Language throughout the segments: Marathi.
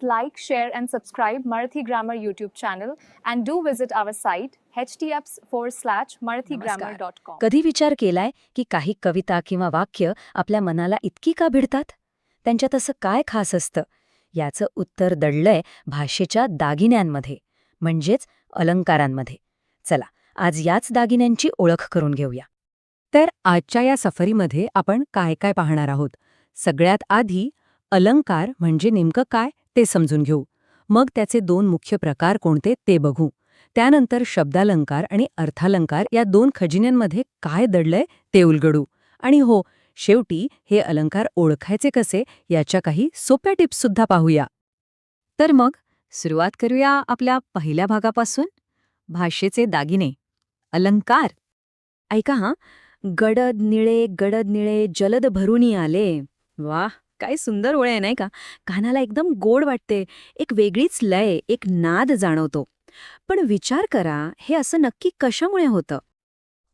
Please like, share, and subscribe Marathi Grammar YouTube channel and do visit our site https forward slash marathigrammar.com. कधी विचार केलाय की काही कविता किंवा वाक्य आपल्या मनाला इतकी का भिडतात? त्यांच्यात असं काय खास असतं? याचं उत्तर दडलंय भाषेच्या दागिन्यांमध्ये म्हणजेच अलंकारांमध्ये. चला आज याच दागिन्यांची ओळख करून घेऊया. तर आजच्या या सफरीमध्ये आपण काय काय पाहणार आहोत? सगळ्यात आधी अलंकार म्हणजे नेमकं काय? ते समजून घेऊ. मग त्याचे दोन मुख्य प्रकार कोणते ते बघू. त्यानंतर शब्दालंकार आणि अर्थालंकार या दोन खजिन्यांमध्ये काय दडलंय ते उलगडू. आणि हो शेवटी हे अलंकार ओळखायचे कसे याच्या काही सोप्या टिप्ससुद्धा पाहूया. तर मग सुरुवात करूया आपल्या पहिल्या भागापासून. भाषेचे दागिने. अलंकार. ऐका हां. गडद निळे गडद निळे जलद भरूनी आले. वाह! काय सुंदर ओळे आहे नाही का? कानाला एकदम गोड वाटते. एक वेगळीच लय एक नाद जाणवतो. पण विचार करा हे असं नक्की कशामुळे होतं?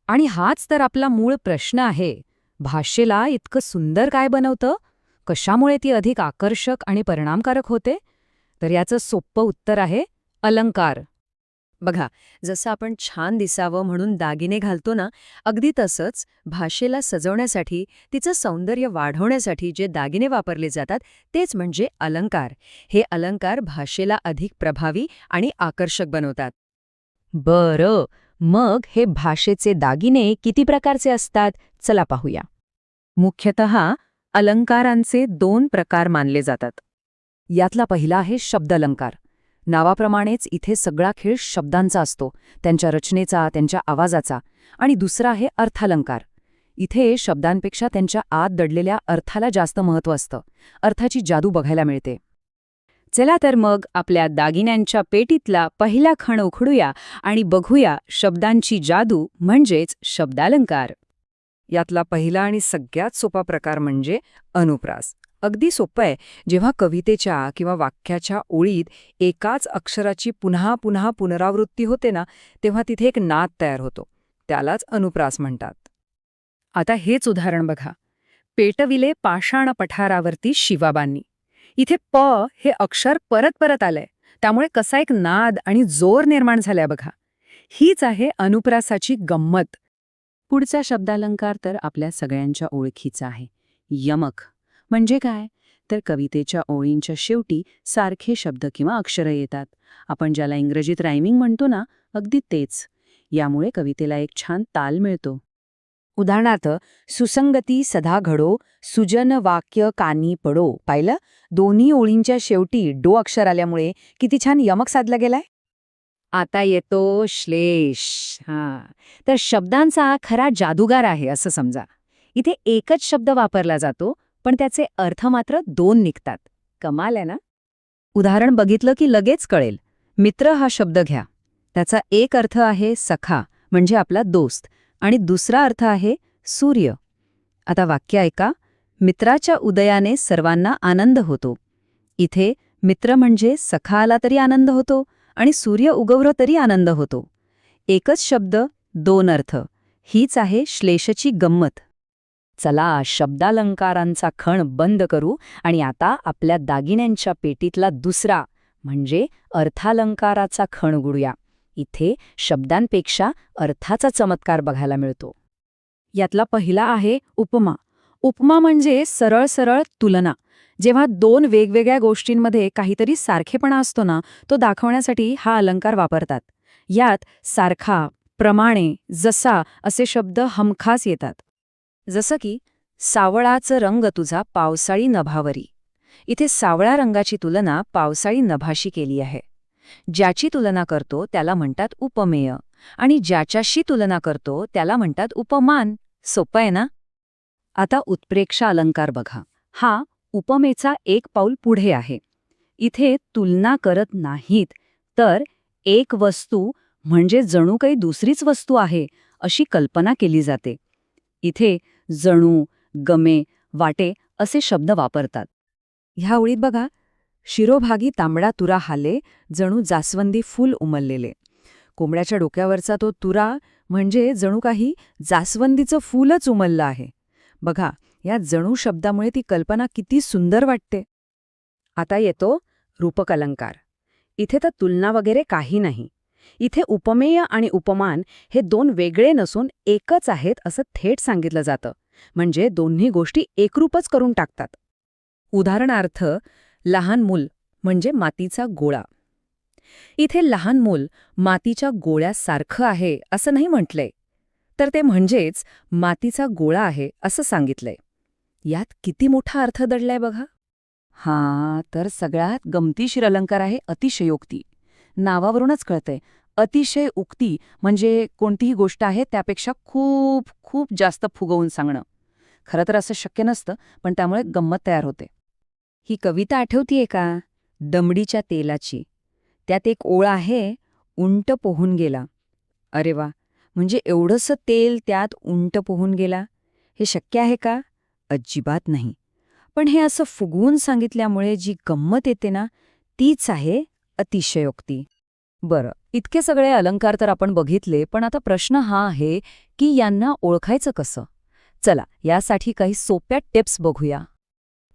आणि हाच तर आपला मूळ प्रश्न आहे. भाषेला इतकं सुंदर काय बनवतं? कशामुळे ती अधिक आकर्षक आणि परिणामकारक होते? तर याचं सोपं उत्तर आहे अलंकार. बघा जसं आपण छान दिसावं म्हणून दागिने घालतो ना अगदी तसंच भाषेला सजवण्यासाठी तिचं सौंदर्य वाढवण्यासाठी जे दागिने वापरले जातात तेच म्हणजे अलंकार. हे अलंकार भाषेला अधिक प्रभावी आणि आकर्षक बनवतात. बरं मग हे भाषेचे दागिने किती प्रकारचे असतात? चला पाहूया. मुख्यतः अलंकारांचे दोन प्रकार मानले जातात. यातला पहिला आहे शब्दालंकार. नावाप्रमाणेच इथे सगळा खेळ शब्दांचा असतो. त्यांच्या रचनेचा त्यांच्या आवाजाचा. आणि दुसरा आहे अर्थालंकार. इथे शब्दांपेक्षा त्यांच्या आत दडलेल्या अर्थाला जास्त महत्त्व असतं. अर्थाची जादू बघायला मिळते. चला तर मग आपल्या दागिन्यांच्या पेटीतला पहिला खण उखडूया आणि बघूया शब्दांची जादू म्हणजेच शब्दालंकार. यातला पहिला आणि सगळ्यात सोपा प्रकार म्हणजे अनुप्रास. अगदी सोपं आहे. जेव्हा कवितेच्या किंवा वाक्याच्या ओळीत एकाच अक्षराची पुन्हा पुन्हा पुनरावृत्ती होते ना तेव्हा तिथे एक नाद तयार होतो. त्यालाच अनुप्रास म्हणतात. आता हेच उदाहरण बघा. पेटविले पाषाण पठारावरती शिवाबांनी. इथे प हे अक्षर परत परत आलंय. त्यामुळे कसा एक नाद आणि जोर निर्माण झालाय बघा. हीच आहे अनुप्रासाची गंमत. पुढचा शब्दालंकार तर आपल्या सगळ्यांच्या ओळखीचा आहे. यमक. म्हणजे काय? तर कवितेच्या ओळींच्या शेवटी सारखे शब्द किंवा अक्षरं येतात. आपण ज्याला इंग्रजीत रायमिंग म्हणतो ना अगदी तेच. यामुळे कवितेला एक छान ताल मिळतो. उदाहरणार्थ सुसंगती सदा घडो सुजन वाक्य कानी पडो. पाहिलं? दोन्ही ओळींच्या शेवटी डो अक्षर आल्यामुळे किती छान यमक साधला गेलाय. आता येतो श्लेष. हा. तर शब्दांचा खरा जादूगार आहे असं समजा. इथे एकच शब्द वापरला जातो पण त्याचे अर्थ मात्र दोन निघतात. कमाल आहे ना? उदाहरण बघितलं की लगेच कळेल. मित्र हा शब्द घ्या. त्याचा एक अर्थ आहे सखा म्हणजे आपला दोस्त आणि दुसरा अर्थ आहे सूर्य. आता वाक्य ऐका. मित्राच्या उदयाने सर्वांना आनंद होतो. इथे मित्र म्हणजे सखा आला तरी आनंद होतो आणि सूर्य उगवलं तरी आनंद होतो. एकच शब्द दोन अर्थ. हीच आहे श्लेषची गंमत. चला शब्दालंकारांचा खण बंद करू आणि आता आपल्या दागिन्यांच्या पेटीतला दुसरा म्हणजे अर्थालंकाराचा खण उघडूया. इथे शब्दांपेक्षा अर्थाचा चमत्कार बघायला मिळतो. यातला पहिला आहे उपमा. उपमा म्हणजे सरळ सरळ तुलना. जेव्हा दोन वेगवेगळ्या गोष्टींमध्ये काहीतरी सारखेपणा असतो ना तो दाखवण्यासाठी हा अलंकार वापरतात. यात सारखा प्रमाणे जसा असे शब्द हमखास येतात. जसं की सावळाचं रंग तुझा पावसाळी नभावरी. इथे सावळा रंगाची तुलना पावसाळी नभाशी केली आहे. ज्याची तुलना करतो त्याला म्हणतात उपमेय आणि ज्याच्याशी तुलना करतो त्याला म्हणतात उपमान. सोपं आहे ना? आता उत्प्रेक्षा अलंकार बघा. हा उपमेचा एक पाऊल पुढे आहे. इथे तुलना करत नाहीत तर एक वस्तू म्हणजे जणू काही दुसरीच वस्तू आहे अशी कल्पना केली जाते. इथे जणू गमे वाटे असे शब्द वापरतात. ह्या ओळीत बघा शिरोभागी तांबडा तुरा हाले जणू जास्वंदी फूल उमललेले. कोंबड्याच्या डोक्यावरचा तो तुरा म्हणजे जणू काही जास्वंदीचं फूलच उमललं आहे. बघा या जणू शब्दामुळे ती कल्पना किती सुंदर वाटते. आता येतो रूपक अलंकार इथे तर तुलना वगैरे काही नाही. इथे उपमेय आणि उपमान हे दोन वेगळे नसून एकच आहेत असं थेट सांगितलं जातं. म्हणजे दोन्ही गोष्टी एकरूपच करून टाकतात. उदाहरणार्थ लहान मूल म्हणजे मातीचा गोळा. इथे लहान मूल मातीच्या गोळ्यासारखं आहे असं नाही म्हटलंय. तर ते म्हणजेच मातीचा गोळा आहे असं सांगितलंय. यात किती मोठा अर्थ दडलाय बघा. हा तर सगळ्यात गमतीशीर अलंकार आहे अतिशयोक्ती. नावावरूनच कळतंय. अतिशय उक्ती म्हणजे कोणतीही गोष्ट आहे त्यापेक्षा खूप खूप जास्त फुगवून सांगणं. खरं तर असं शक्य नसतं पण त्यामुळे गंमत तयार होते. ही कविता आठवतीये का? दमडीच्या तेलाची. त्यात एक ओळ आहे उंट पोहून गेला. अरे वा! म्हणजे एवढंसं तेल त्यात उंट पोहून गेला? हे शक्य आहे का? अजिबात नाही. पण हे असं फुगवून सांगितल्यामुळे जी गंमत येते ना तीच आहे अतिशयोक्ती. बरं इतके सगळे अलंकार तर आपण बघितले पण आता प्रश्न हा आहे की यांना ओळखायचं कसं? चला यासाठी काही सोप्या टिप्स बघूया.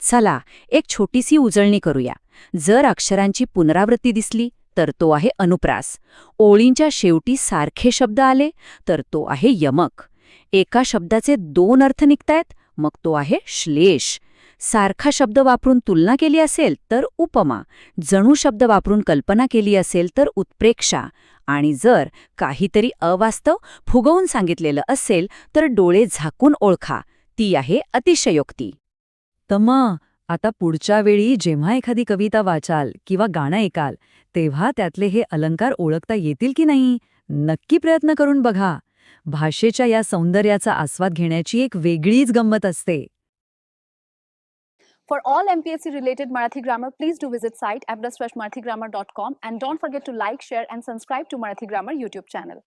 चला एक छोटीशी उजळणी करूया. जर अक्षरांची पुनरावृत्ती दिसली तर तो आहे अनुप्रास. ओळींच्या शेवटी सारखे शब्द आले तर तो आहे यमक. एका शब्दाचे दोन अर्थ निघतायत मग तो आहे श्लेष. सारखा शब्द वापरून तुलना केली असेल तर उपमा. जणू शब्द वापरून कल्पना केली असेल तर उत्प्रेक्षा. आणि जर काहीतरी अवास्तव फुगवून सांगितलेलं असेल तर डोळे झाकून ओळखा. ती आहे अतिशयोक्ती. तमा आता पुढच्या वेळी जेव्हा एखादी कविता वाचाल किंवा गाणं ऐकाल तेव्हा त्यातले हे अलंकार ओळखता येतील की नाही? नक्की प्रयत्न करून बघा. भाषेच्या या सौंदर्याचा आस्वाद घेण्याची एक वेगळीच गंमत असते. For all MPSC related Marathi grammar, please do visit site abdasfreshmarathigrammer.com and don't forget to like, share and subscribe to Marathi Grammar YouTube channel.